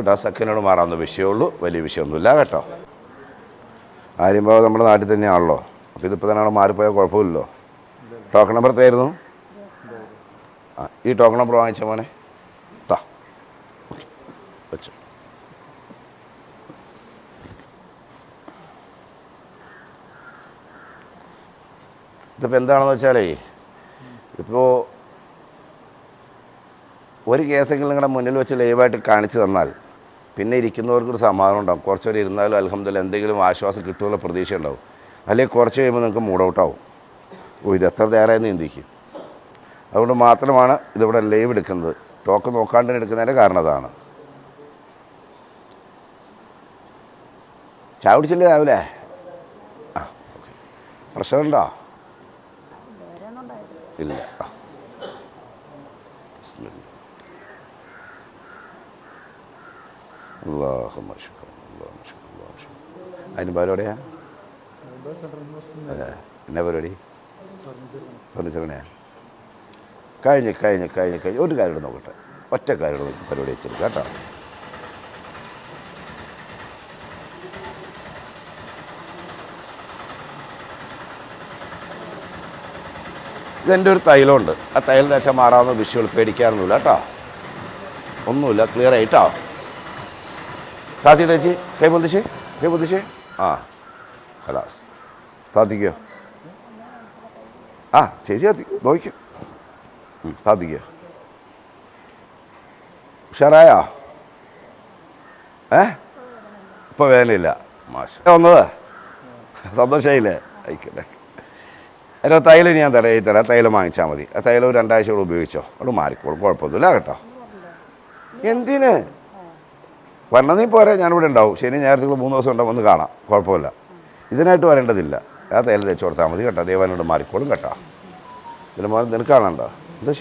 കേട്ടോ സെക്കൻഡോട് മാറാവുന്ന വിഷയമുള്ളൂ വലിയ വിഷയമൊന്നുമില്ല കേട്ടോ. ആര്യമ്പാവ് നമ്മുടെ നാട്ടിൽ തന്നെയാണല്ലോ. അപ്പോൾ ഇതിപ്പോൾ തന്നെ മാറിപ്പോയാൽ കുഴപ്പമില്ലല്ലോ. ടോക്കൺ നമ്പർ എത്രയായിരുന്നു? ആ ഈ ടോക്കൺ നമ്പർ വാങ്ങിച്ച മോനെ. താ വെച്ചു. ഇതിപ്പോൾ എന്താണെന്ന് വെച്ചാലേ ഇപ്പോൾ ഒരു കേസെങ്കിലും നിങ്ങളുടെ മുന്നിൽ വെച്ച് ലൈവായിട്ട് കാണിച്ചു തന്നാൽ പിന്നെ ഇരിക്കുന്നവർക്കൊരു സമാധാനം ഉണ്ടാവും. കുറച്ചൊരു ഇരുന്നാലും അലഹമ്മദില്ല എന്തെങ്കിലും ആശ്വാസം കിട്ടുമെന്നുള്ള പ്രതീക്ഷ ഉണ്ടാവും അല്ലെങ്കിൽ കുറച്ച് കഴിയുമ്പോൾ നിങ്ങൾക്ക് മൂഡ് ഔട്ടാവും ഓ ഇത് എത്ര നേരമായി നീന്തിക്കും അതുകൊണ്ട് മാത്രമാണ് ഇതിവിടെ ലൈവ് എടുക്കുന്നത്. ടോക്ക് നോക്കാണ്ട് എടുക്കുന്നതിന്റെ കാരണം അതാണ്. ചായ കുടിച്ചില്ലേ രാവിലെ? ആ ഓക്കെ. പ്രശ്നമുണ്ടോ? ഇല്ല. അതിന് പേര് എവിടെയാ അതെ എന്നാ പരിപാടി ഫർണിച്ചറിനെയാ കഴിഞ്ഞ് കഴിഞ്ഞ് കഴിഞ്ഞ് കഴിഞ്ഞ് ഒരു കാര്യം നോക്കട്ടെ ഒറ്റ കാര്യം നോക്കി പരിപാടി വെച്ചെടുക്കാം കേട്ടോ ഇതെന്റെ ഒരു തൈലമുണ്ട് ആ തൈലം രക്ഷ മാറാവുന്ന വിഷയങ്ങൾ പേടിക്കാറൊന്നുമില്ല കേട്ടോ. ഒന്നുമില്ല ക്ലിയർ ആയിട്ടോ. താത്തി ചേച്ചി കൈ പൊന്തിച്ച് കൈ പൊന്തിച്ച് ആ ഹലാസ് താത്തിക്കോ ആ ചേച്ചി താത്തി നോക്കിക്കോ താത്തിക്കോ ഉഷാറായോ ഏ ഇപ്പോൾ വേനയില്ല മാഷ വന്നത് സന്തോഷമായില്ലേ ആയിക്കോട്ടെ എന്റെ തൈലം ഞാൻ തരാം തരാം തൈലം വാങ്ങിച്ചാൽ മതി ആ തൈലം രണ്ടാഴ്ച കൂടെ ഉപയോഗിച്ചോ അവിടെ മാറിക്കോളും കുഴപ്പമൊന്നുമില്ല കേട്ടോ എന്തിന് വരണം നീ പോരെ ഞാനിവിടെ ഉണ്ടാവും. ശനി ഞായറത്തിൽ മൂന്ന് ദിവസം ഉണ്ടാവും ഒന്ന് കാണാം. കുഴപ്പമില്ല. ഇതിനായിട്ട് വരേണ്ടതില്ല. ആ തേല തേച്ച് കൊടുത്താൽ മതി കേട്ടോ. ദേവാനോട് മാറിക്കോളും കേട്ടോ. ഇതിന് മോൻ നിനക്ക് കാണണ്ട എന്താ